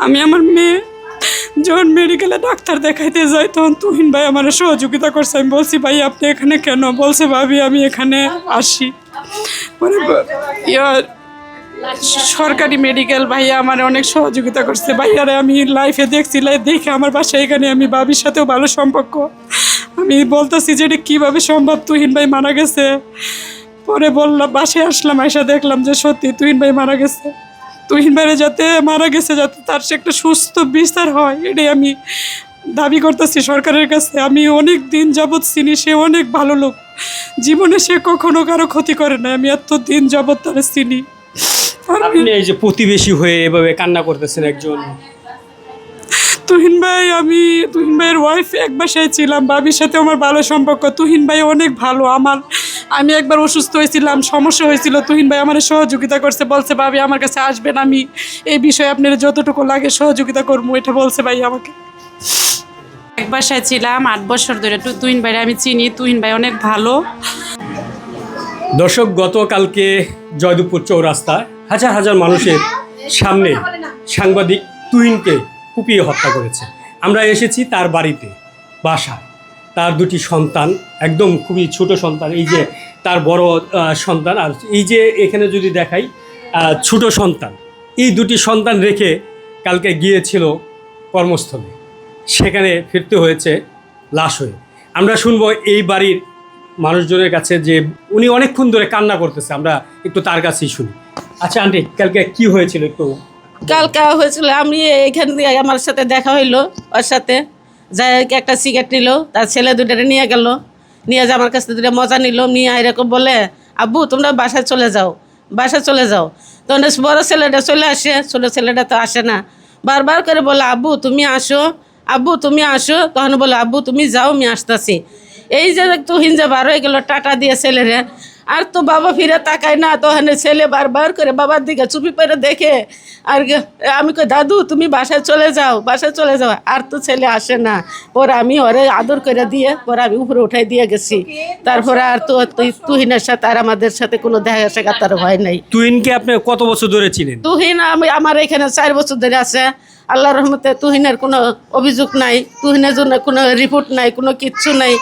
আমি আমার মেয়ে, যখন মেডিকেলে ডাক্তার দেখাইতে যাই, তখন তুহিন ভাই আমার সহযোগিতা করছে। আমি বলছি, ভাই, আপনি এখানে কেন? বলছে, ভাবি, আমি এখানে আসি। পরে ব- ইয়া, সরকারি মেডিকেল ভাইয়া আমার অনেক সহযোগিতা করছে। ভাইয়ারে আমি লাইফে দেখছি লাইফ দেখে আমার বাসায় এখানে, আমি বাবির সাথেও ভালো সম্পর্ক। আমি বলতেছি যে, এটা কীভাবে সম্ভব? তুহিন ভাই মারা গেছে। পরে বললাম, বাসায় আসলাম আয়সা দেখলাম যে, সত্যি, তুহিন ভাই মারা গেছে। তুহিন ভাইরে যাতে মারা গেছে যাতে তার সে একটা সুস্থ বিচার হয় এটাই আমি দাবি করতেছি সরকারের কাছে। আমি অনেক দিন যাবৎ চিনি সে অনেক ভালো লোক। জীবনে সে কখনো কারও ক্ষতি করে না আমি এত দিন যাবৎ তারা চিনি। আপনি এই যে প্রতিবেশী হয়ে এভাবে কান্না করতেছেন একজন। তুহিন ভাই আমি তুহিন ভাইয়ের ওয়াইফ এক বাসায় ছিলাম বাবির সাথে আমার ভালো সম্পর্ক। তুহিন ভাই অনেক ভালো আমার আমি একবার অসুস্থ হয়েছিলাম সমস্যা হয়েছিল। তুহিন ভাই আমার সহযোগিতা করছে বলছে ভাবি আমার কাছে আসবেন আমি। এই বিষয়ে আপনার যতটুকু লাগে সহযোগিতা করব এটা বলছে ভাই আমাকে। এক বাসায় ছিলাম আট বছর ধরে তুহিন ভাই আমি চিনি। তুহিন ভাই অনেক ভালো। দর্শক গতকালকে জয়দেবপুর চৌরাস্তায় হাজার হাজার মানুষের সামনে সাংবাদিক তুহিনকে কুপিয়ে হত্যা করেছে। আমরা এসেছি তার বাড়িতে বাসায়। তার দুটি সন্তান একদম খুবই ছোট সন্তান এই যে তার বড় সন্তান আর এই যে এখানে যদি দেখাই ছোট সন্তান এই দুটি সন্তান রেখে কালকে গিয়েছিল কর্মস্থলে। সেখানে ফিরতে হয়েছে লাশ হয়ে। আমরা শুনব এই বাড়ির মানুষজনের কাছে যে উনি অনেকক্ষণ ধরে কান্না করতেছে আমরা একটু তার কাছেই শুনি। আচ্ছা আন্টি কালকে কি হয়েছিল একটু কালকা হয়েছিল আমি এখান দিয়ে আমার সাথে দেখা হইল ওর সাথে। যাই একটা সিগারেট নিল, তার ছেলে দুটারে নিয়ে গেল। নিয়ে যে আমার কাছ থেকে দুটো মজা নিল, নিয়ে এরকম বলে, আব্বু, তোমরা বাসায় চলে যাও, বাসায় চলে যাও। তখন বড় ছেলেটা চলে আসে, ছোটো ছেলেটা তো আসে না। বারবার করে বলে, আব্বু, তুমি আসো, আব্বু, তুমি আসো। তখন বলে, আব্বু, তুমি যাও, আমি আসতেছি। এই যে তুহিন যে বার হয়ে গেল, টাটা দিয়ে ছেলেরে। আর তো বাবা ফিরে তাকায় না তো তখন ছেলে বারবার করে বাবার দিকে চুপি করে দেখে আর আমি কই দাদু তুমি বাসায় চলে যাও বাসায় চলে যাও। আর তো ছেলে আসে না। পরে আমি ওরে আদর করে দিয়ে পরে আমি উপরে উঠাই দিয়ে গেছি। তারপরে আর তো তুহিনের সাথে আর আমাদের সাথে কোনো দেখা সাক্ষাৎ তার হয় নাই। তুহিনকে আপনি কত বছর ধরে চিনেন? তুহিন আমি আমার এখানে চার বছর ধরে আছে। আল্লাহ রহমতে তুহিনের কোনো অভিযোগ নাই তুহিনের জন্য কোনো রিপোর্ট নাই কোনো কিচ্ছু নাই।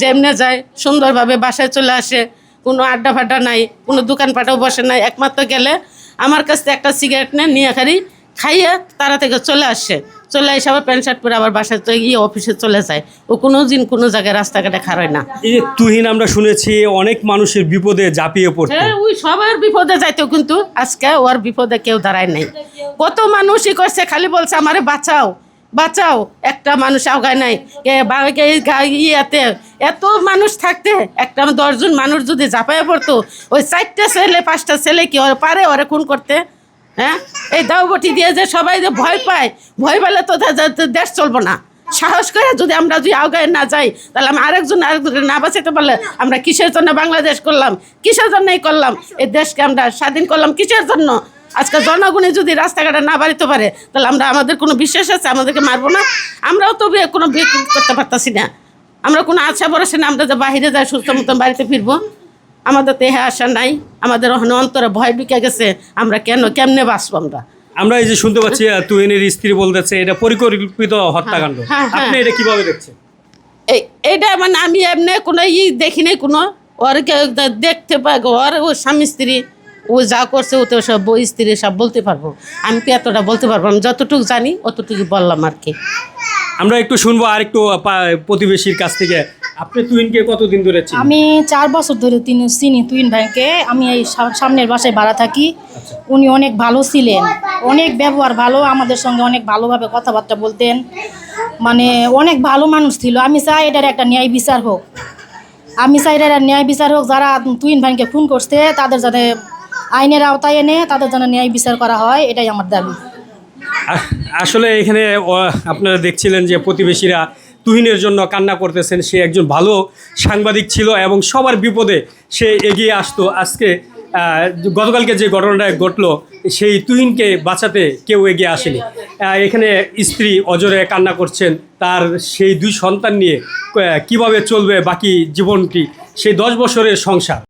যেমনে যায় সুন্দরভাবে বাসায় চলে আসে। কোনো আড্ডা ফাড্ডা নাই কোনো দোকানপাটেও বসে নাই। একমাত্র গেলে আমার কাছ থেকে একটা সিগারেট নেয় নিয়ে খালি খাইয়ে তারা থেকে চলে আসে। চলে এসে আবার প্যান্ট শার্ট পরে আবার বাসায় তো গিয়ে অফিসে চলে যায়। ও কোনো দিন কোনো জায়গায় রাস্তাঘাটে খারায় না। এই যে তুহিন আমরা শুনেছি অনেক মানুষের বিপদে ঝাঁপিয়ে পড়ে হ্যাঁ ওই সবার বিপদে যাইতো কিন্তু আজকে ওর বিপদে কেউ দাঁড়ায় নাই। কত মানুষই করছে খালি বলছে আমারে বাঁচাও বাঁচাও। একটা মানুষ আগায় নাই। ইয়েতে এত মানুষ থাকতে, একটা দশজন মানুষ যদি ঝাঁপায় পড়তো, ওই চারটা ছেলে, পাঁচটা ছেলে কি ওর পারে ওরে খুন করতে? হ্যাঁ? এই দাওবটি দিয়ে যে সবাই যে ভয় পায়, ভয় পেলে তো দেশ চলবো না। সাহস করে যদি আমরা যদি আগায় না যাই, তাহলে আমি আরেকজন আরেকজনের না বাঁচাতে পারলে আমরা কিসের জন্য বাংলাদেশ করলাম? কিসের জন্যই করলাম? এই দেশকে আমরা স্বাধীন করলাম কিসের জন্য? আজকে জনগণে যদি রাস্তাঘাটে না বাড়িতে পারে, তাহলে আমরা আমাদের কোনো বিশ্বাস আছে? আমাদেরকে মারবো না? আমরাও তো কোনো বিয়ে করতে পারতাছি না। আমরা কোনো আশা ভরসা না আমরা যে বাইরে যাই সুস্থ মতন বাড়িতে ফিরবো। আমাদের তো এহে আশা নাই আমাদের অন্তরে ভয় ঢুকে গেছে আমরা কেন কেমনে বাঁচবো আমরা? আমরা এই যে শুনতে পাচ্ছি তুহিনের স্ত্রী বলতেছে এটা পরিকল্পিত হত্যাকাণ্ড। হ্যাঁ, হ্যাঁ। আপনি এটা কীভাবে দেখছেন? এই এইটা মানে আমি এমনি কোনো ই দেখি নাই কোনো। ওর কে- দেখতে পাই ওর ও স্বামী স্ত্রী ও যা করছে ও তো সব বই স্ত্রী সব বলতে পারব। আমি তো এতটা বলতে পারব? আমি যতটুকু জানি অতটুকু বললাম আর কি। আমরা একটু শুনব আর একটু প্রতিবেশীর কাছ থেকে। আপনি তুহিনকে কতদিন ধরে চিনেন? আমি চার বছর ধরে তিনি চিনি তুইন ভাইকে। আমি এই সামনের বাসায় ভাড়া থাকি। উনি অনেক ভালো ছিলেন। অনেক ব্যবহার ভালো আমাদের সঙ্গে অনেক ভালোভাবে কথাবার্তা বলতেন। মানে অনেক ভালো মানুষ ছিল। আমি চাই এটার একটা ন্যায় বিচার হোক। আমি চাই এটার ন্যায় বিচার হোক। যারা তুইন ভাইকে খুন করছে তাদের যাতে আইনের আওতায় এনে তাদের যেন ন্যায় বিচার করা হয় এটাই আমার দাবি। আসলে এখানে আপনারা দেখছিলেন যে প্রতিবেশীরা তুহিনের জন্য কান্না করতেছেন। সে একজন ভালো সাংবাদিক ছিল এবং সবার বিপদে সে এগিয়ে আসতো। আজকে গতকালকে যে ঘটনাটা ঘটলো, সেই তুহিনকে বাঁচাতে কেউ এগিয়ে আসেনি। এখানে স্ত্রী অজরে কান্না করছেন। তার সেই দুই সন্তান নিয়ে কীভাবে চলবে বাকি জীবনটি, সেই দশ বছরের সংসার।